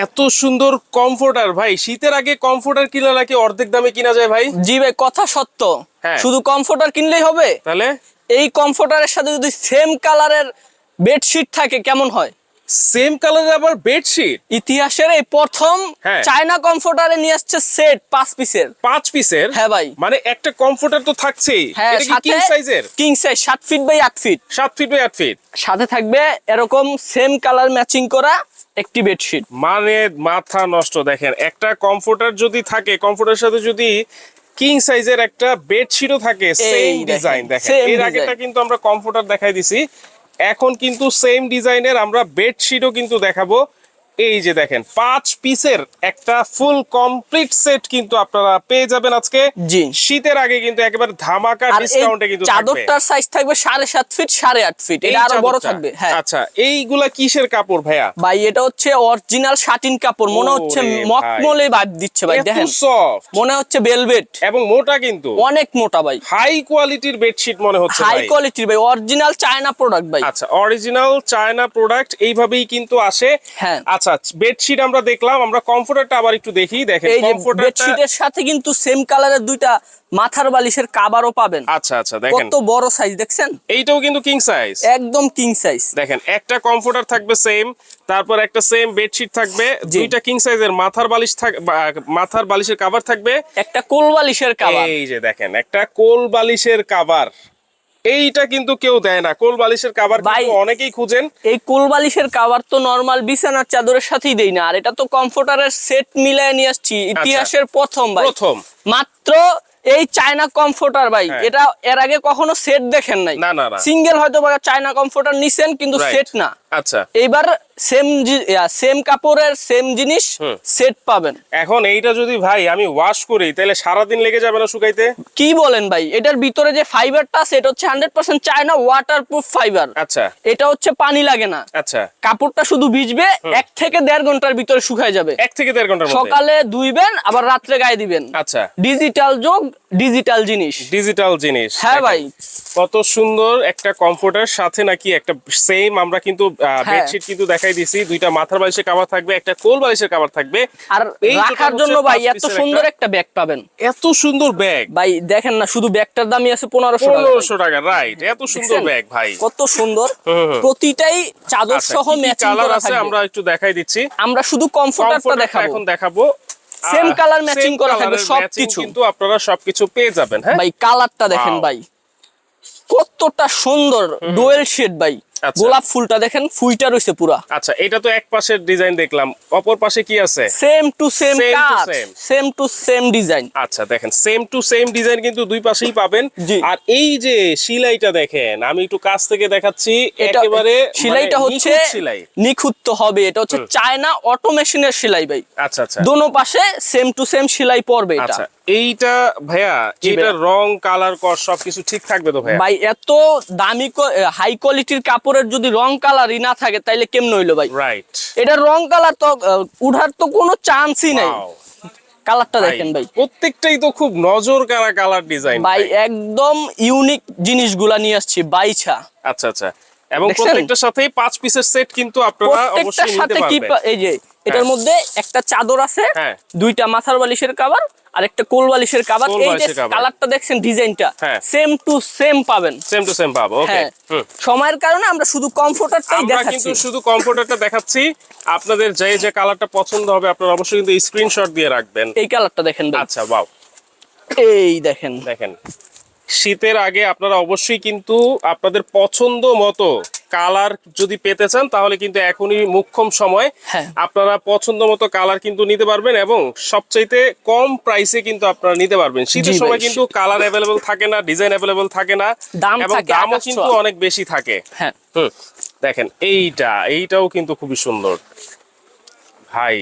এত সুন্দর কমফোর্টার ভাই শীতের আগে কমফোর্টার কিনা নাকি অর্ধেক দামে কিনা যায় ভাই? জি ভাই কথা সত্য। হ্যাঁ। শুধু কমফোর্টার কিনলেই হবে? তাহলে? এই কমফোর্টারের সাথে যদি সেম কালারের বেডশিট থাকে কেমন হয়? সেম কালারের আবার বেডশিট ইতিহাসের এই প্রথম হ্যাঁ। চায়না কমফোর্টারে নিয়ে আসছে সেট পাঁচ পিসের পাঁচ পিসের হ্যাঁ ভাই। মানে একটা কমফোর্টার তো থাকছেই। হ্যাঁ কিং সাইজের কিং সাইজ সাত ফিট বাই আট ফিট সাত ফিট বাই আট ফিট সাথে থাকবে এরকম সেম কালার ম্যাচিং করা একটি বেডশিট মানে মাথা নষ্ট দেখেন একটা কমফোর্টার যদি থাকে কমফোর্টার সাথে যদি কিং সাইজের একটা বেডশিটও থাকে সেম ডিজাইন দেখেন এর আগেটা কিন্তু আমরা কমফোর্টার দেখাই দিছি। এখন কিন্তু সেম ডিজাইনের আমরা বেডশিটও কিন্তু দেখাবো। এই যে দেখেন পাঁচ পিসের একটা ফুল কমপ্লিট সেট কিন্তু আপনারা পেয়ে যাবেন আজকে। জি। শীতের আগে কিন্তু একেবারে ধামাকা ডিসকাউন্টে কিন্তু চাদরটার সাইজ থাকবে সাড়ে সাত ফিট সাড়ে আট ফিট এটা আরও বড় থাকবে হ্যাঁ। আচ্ছা এইগুলা কিসের কাপড় ভাইয়া? ভাই এটা হচ্ছে অরিজিনাল শাটিন কাপড়। মনে হচ্ছে মকমলে ভাব দিচ্ছে ভাই দেখেন। সফট মনে হচ্ছে বেলভেট এবং মোটা কিন্তু। অনেক মোটা ভাই। হাই কোয়ালিটির বেডশিট মনে হচ্ছে হাই। কোয়ালিটির ভাই অরিজিনাল চায়না প্রোডাক্ট ভাই। আচ্ছা অরিজিনাল চায়না প্রোডাক্ট এইভাবেই কিন্তু আসে। হ্যাঁ। আচ্ছা বেডশিট আমরা দেখলাম আমরা কমফোর্টারটা আবার একটু দেখি। দেখেন এই যে বেডশিটের সাথে কিন্তু সেম কালারের দুইটা মাথার বালিশের কাবারও পাবেন। আচ্ছা আচ্ছা দেখেন। কত বড় সাইজ দেখছেন? এইটাও কিন্তু কিং সাইজ একদম কিং সাইজ দেখেন একটা কমফোর্টার থাকবে সেম তারপর একটা সেম বেডশিট থাকবে। দুইটা কিং সাইজের মাথার বালিশ মাথার বালিশের কভার থাকবে। একটা কোল বালিশের কাবার এই যে দেখেন একটা কোল বালিশের কাভার এইটা কিন্তু কেউ দেয় না। কোল বালিশের কাভার কিন্তু অনেকেই খুঁজেন। এই কোল বালিশের কাবার তো নরমাল বিছানার চাদরের সাথেই দেই না। আর এটা তো কমফোর্টারের সেট মিলায় নিয়ে আসছি ইতিহাসের প্রথম ভাই। আচ্ছা। প্রথম। মাত্র এই চায়না কমফোর্টার ভাই হ্যাঁ। এটা এর আগে কখনো সেট দেখেন নাই। সিঙ্গেল হয়তো চায়না কমফোর্টার নিছেন কিন্তু সেট না। আচ্ছা। এইবার সেম সেম কাপড়ের সেম জিনিস সেট পাবেন। এখন এইটা যদি ভাই আমি ওয়াশ করি তাহলে সারাদিন লেগে যাবে না শুকাইতে? কি বলেন ভাই এটার ভিতরে যে ফাইবারটা আছে এটা হচ্ছে hundred percent China waterproof fibre আচ্ছা। এটা হচ্ছে পানি লাগে না। আচ্ছা। কাপড়টা শুধু ভিজবে এক থেকে দেড় ঘণ্টার ভিতরে শুকায় যাবে। এক থেকে দেড় ঘণ্টার মধ্যে। সকালে ধুইবেন আবার রাত্রে গায়ে দিবেন। আচ্ছা। ডিজিটাল যোগ ডিজিটাল জিনিস। ডিজিটাল জিনিস। হ্যাঁ ভাই। কত সুন্দর একটা কমফোর্টার সাথে নাকি একটা সেম আমরা কিন্তু। বেডশিট কিন্তু দেখাই দিছি। দুইটা মাথার বালিশের কাভার থাকবে একটা কোল বালিশের কাভার থাকবে। আর রাখার জন্য ভাই এত সুন্দর একটা- ব্যাগ পাবেন। এত সুন্দর ব্যাগ ভাই দেখেন না শুধু ব্যাগটার দামই আছে পনেরোশো টাকা। ভাই। পনেরোশো টাকা রাইট এত সুন্দর ব্যাগ ভাই। কত সুন্দর। প্রতিটাই চাদর আচ্ছা, সহ ম্যাচিং করা আছে আমরা একটু দেখাই দিচ্ছি। আমরা শুধু কমফোর্টারটা দেখাবো। এখন দেখাবো। সেম কালার ম্যাচিং করা থাকবে সবকিছু। কিন্তু আপনারা সবকিছু পেয়ে যাবেন হ্যাঁ? ভাই কালারটা দেখেন ভাই কতটা সুন্দর ডোয়েল শেড ভাই। গোলাপ ফুলটা দেখেন ফুইটা রয়েছে পুরা। আচ্ছা এটা তো এক পাশের ডিজাইন দেখলাম অপর পাশে কি আছে? Same to same same to same design আচ্ছা দেখেন সেম টু সেম ডিজাইন কিন্তু দুই পাশেই পাবেন। আর এই যে সিলাইটা দেখেন আমি একটু কাছ থেকে দেখাচ্ছি একেবারে সেলাইটা মানে হচ্ছে নিখুঁত সেলাই নিখুঁত হবে এটা হচ্ছে চায়না অটোমেশনের সেলাই ভাই। আচ্ছা আচ্ছা। দোনো পাশে সেম টু সেম সেলাই পড়বে এটা। আচ্ছা এইটা ভাইয়া এটা রং কালার কর সবকিছু ঠিক থাকবে তো ভাইয়া? ভাই এত দামি হাই কোয়ালিটির কাপড়ের যদি রং কালারই না থাকে তাইলে কেমন হইল ভাই? রাইট এটা রং কালার তো উঠার তো কোনো চান্সই নাই। কালারটা দেখেন ভাই। প্রত্যেকটাই তো খুব নজর কারা কালার ডিজাইন ভাই একদম ইউনিক জিনিসগুলা নিয়ে আসছি বাইছা। আচ্ছা আচ্ছা। এবং প্রত্যেকটার সাথেই পাঁচ পিসের সেট কিন্তু আপনারা অবশ্যই নিতে সাথে কি পারবেন। এই যে এটার মধ্যে একটা চাদর আছে হ্যাঁ। দুইটা মাথার বালিশের কাবার আর একটা কোল বালিশের কাবার এই যে কালারটা দেখছেন ডিজাইনটা হ্যাঁ। সেম টু সেম পাবেন। সেম টু সেম পাবো ওকে হ্যাঁ। সময়ের কারণে আমরা শুধু কমফোর্টারটাই আমরা কিন্তু শুধু কমফোর্টারটা দেখাচ্ছি। আপনাদের যে যে কালারটা পছন্দ হবে আপনারা অবশ্যই কিন্তু স্ক্রিনশট দিয়ে রাখবেন। এই কালারটা দেখেন আচ্ছা বাও এই দেখেন। দেখেন। শীতের আগে আপনারা অবশ্যই কিন্তু আপনাদের পছন্দ মতো কালার যদি পেতে চান তাহলে কিন্তু এখনই মুখ্যম সময়। হ্যাঁ। আপনারা পছন্দ মতো কালার কিন্তু নিতে পারবেন এবং সবচাইতে কম প্রাইসে কিন্তু আপনারা নিতে পারবেন। শীতের সময় কিন্তু কালার অ্যাভেলেবল থাকে না ডিজাইন অ্যাভেলেবল থাকে না এবং দামও কিন্তু অনেক বেশি থাকে। হ্যাঁ। দেখেন এইটা এইটাও কিন্তু খুবই সুন্দর। ভাই।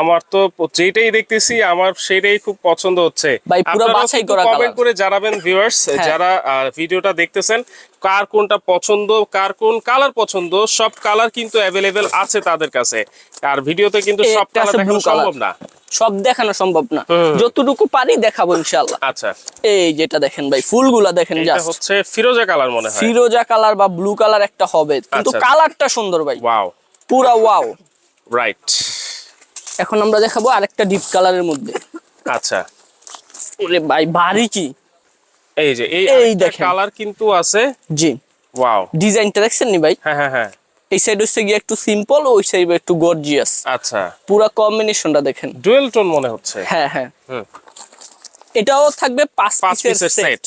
আমার তো যেটাই দেখতেছি আমার সেটাই খুব পছন্দ হচ্ছে। ভাই, পুরো বাছাই করা কমেন্ট করে জানাবেন ভিউয়ার্স হ্যাঁ। যারা ভিডিওটা দেখতেছেন কার কোনটা পছন্দ কার কোন কালার পছন্দ সব কালার কিন্তু অ্যাভেলেবেল আছে তাদের কাছে। আর ভিডিওতে কিন্তু সব কালার দেখানো সম্ভব না। সব দেখানো সম্ভব না। যতটুকু পারি দেখাবো ইনশাল্লাহ আচ্ছা। এই যেটা দেখেন ভাই ফুলগুলা দেখেন এটা হচ্ছে ফিরোজা কালার মনে হয়। ফিরোজা কালার বা ব্লু কালার একটা হবে। কিন্তু আচ্ছা। কালারটা সুন্দর ভাই। ওয়াও পুরা ওয়াও রাইট এখন আমরা দেখাবো আরেকটা ডিপ কালারের মধ্যে। আচ্ছা। ওরে ভাই ভারী কি? এই যে এই দেখেন। কালার কিন্তু আছে। জি। ওয়াও ডিজাইনটা দেখছেন নি ভাই? হ্যাঁ হ্যাঁ হ্যাঁ। এই সাইড হচ্ছে গিয়ে একটু সিম্পল ওই সাইড একটু গর্জিয়াস আচ্ছা। পুরা কম্বিনেশনটা দেখেন। ডুয়েল টোন মনে হচ্ছে। হ্যাঁ হ্যাঁ। হুম। এটাও থাকবে পাঁচ পিসের সেট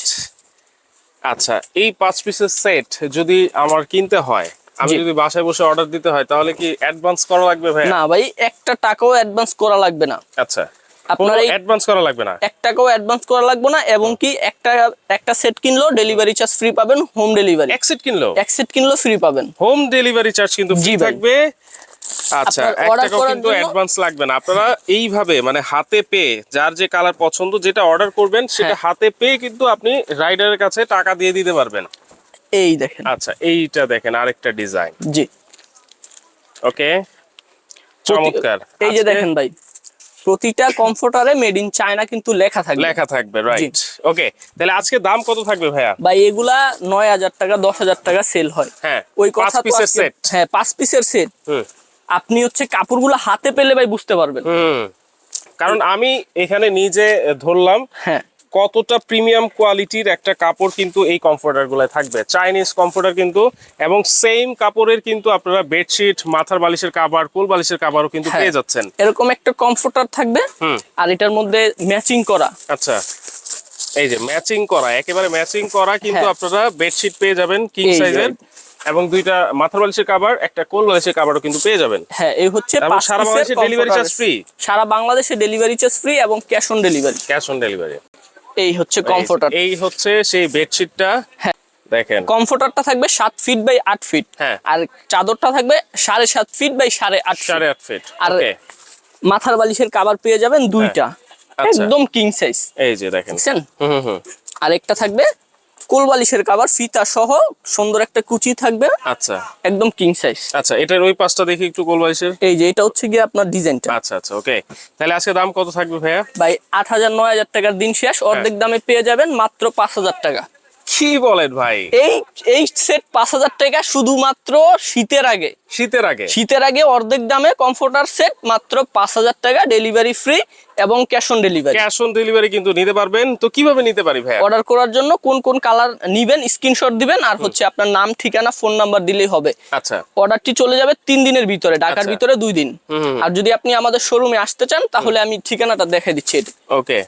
আচ্ছা এই পাঁচ পিসের সেট যদি আমার কিনতে হয় আমি যদি বাসায় বসে অর্ডার দিতে হয় তাহলে কি অ্যাডভান্স করা লাগবে ভাই না ভাই একটা টাকাও অ্যাডভান্স করা লাগবে না। আচ্ছা। আপনার অ্যাডভান্স করা লাগবে না? এক টাকাও অ্যাডভান্স করা লাগবে না এবং কি একটা একটা সেট কিনলেও ডেলিভারি চার্জ ফ্রি পাবেন হোম ডেলিভারি এক সেট কিনলো এক সেট কিনলেও ফ্রি পাবেন। হোম ডেলিভারি চার্জ কিন্তু ফ্রি থাকবে। আচ্ছা এক টাকাও কিন্তু অ্যাডভান্স লাগবে না। আপনারা এইভাবে মানে হাতে পেয়ে যার যে কালার পছন্দ যেটা অর্ডার করবেন সেটা হ্যাঁ। হাতে পেয়ে কিন্তু আপনি রাইডারের কাছে টাকা দিয়ে দিতে পারবেন। এই দেখেন। আচ্ছা এইটা দেখেন আরেকটা ডিজাইন। জি। ওকে? চমৎকার। এই যে দেখেন ভাই প্রতিটা কমফোর্টারে মেড ইন চায়না কিন্তু লেখা থাকবে। লেখা থাকবে রাইট ওকে তাহলে আজকে দাম কত থাকবে ভাইয়া? ভাই এগুলা নয় হাজার টাকা দশ হাজার টাকা সেল হয়। হ্যাঁ ওই কথা পিসের সেট হ্যাঁ পাঁচ পিসের সেট হুম। আপনি হচ্ছে কাপড়গুলো হাতে পেলে ভাই বুঝতে পারবেন। হুম। কারণ আমি এখানে নিজে ধরলাম। হ্যাঁ। কতটা প্রিমিয়াম কোয়ালিটির একটা কাপড় কিন্তু এই কমফোর্টারগুলো থাকবে চাইনিজ কমফোর্টার কিন্তু এবং সেম কাপড়ের কিন্তু আপনারা বেডশিট মাথার বালিশের কাবার কোল বালিশের কাবারও কিন্তু হ্যাঁ। পেয়ে যাচ্ছেন এরকম একটা কমফোর্টার থাকবে আর এটার মধ্যে ম্যাচিং করা আচ্ছা এই যে ম্যাচিং করা একেবারে ম্যাচিং করা কিন্তু হ্যাঁ। আপনারা বেডশিট পেয়ে যাবেন কিং সাইজের এবং দুইটা মাথার বালিশের কাবার একটা কোল বালিশের কাবারও কিন্তু পেয়ে যাবেন হ্যাঁ এই হচ্ছে সারা বাংলাদেশে comforter। charge free? সারা বাংলাদেশে ডেলিভারি চার্জ ফ্রি এবং cash on delivery cash on delivery এই হচ্ছে কমফোর্টার এই হচ্ছে সেই বেডশিটটা হ্যাঁ। দেখেন। কমফোর্টারটা থাকবে সাত ফিট বাই আট ফিট হ্যাঁ। আর চাদরটা থাকবে সাড়ে সাত ফিট বাই সাড়ে আট। সাড়ে আট ফিট আর মাথার বালিশের কাবার পেয়ে যাবেন দুইটা। আচ্ছা। একদম কিং সাইজ এই যে দেখেন। আর একটা থাকবে কোল বালিশের কাবার ফিতা সহ সুন্দর একটা কুচি থাকবে। আচ্ছা। একদম কিং সাইজ আচ্ছা এটার ওই পাশটা দেখি একটু কোলবালিশের এই যে এটা হচ্ছে গিয়ে আপনার ডিজাইনটা আচ্ছা আচ্ছা ওকে তাহলে আজকে দাম কত থাকবে ভাইয়া? ভাই আট হাজার নয় হাজার টাকার দিন শেষ। অর্ধেক হ্যাঁ। দামে পেয়ে যাবেন মাত্র পাঁচ হাজার টাকা। কি বলেন ভাই? এই এই সেট পাঁচ হাজার টাকা শুধুমাত্র শীতের আগে। শীতের আগে? শীতের আগে অর্ধেক দামে কমফোর্টার সেট মাত্র পাঁচ হাজার টাকা ডেলিভারি ফ্রি এবং cash on delivery cash on delivery কিন্তু নিতে পারবেন। তো কীভাবে নিতে পারি ভাই অর্ডার করার জন্য কোন কোন কালার নিবেন স্ক্রিনশট দিবেন আর হচ্ছে আপনার নাম ঠিকানা ফোন নাম্বার দিলেই হবে। আচ্ছা। অর্ডারটি চলে যাবে তিন দিনের ভিতরে ঢাকার আচ্ছা। ভিতরে দুই দিন। আর যদি আপনি আমাদের শোরুমে আসতে চান তাহলে আমি ঠিকানাটা দেখে দিচ্ছি ওকে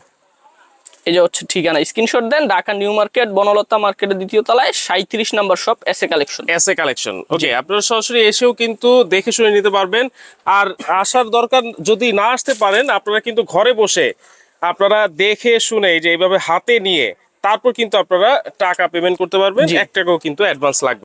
এই যে হচ্ছে ঠিকানা স্ক্রিনশট দেন ঢাকা নিউ মার্কেট বনলতা মার্কেটের দ্বিতীয় তলায় সাঁত্রিশ number shop S collection S collection okay আপনারা সরাসরি এসেও কিন্তু দেখে শুনে নিতে পারবেন। আর আসার দরকার যদি না আসতে পারেন আপনারা কিন্তু ঘরে বসে আপনারা দেখে শুনে যে এইভাবে হাতে নিয়ে তারপর কিন্তু আপনারা টাকা পেমেন্ট করতে পারবেন। একটাকেও এক টাকাও কিন্তু অ্যাডভান্স লাগবে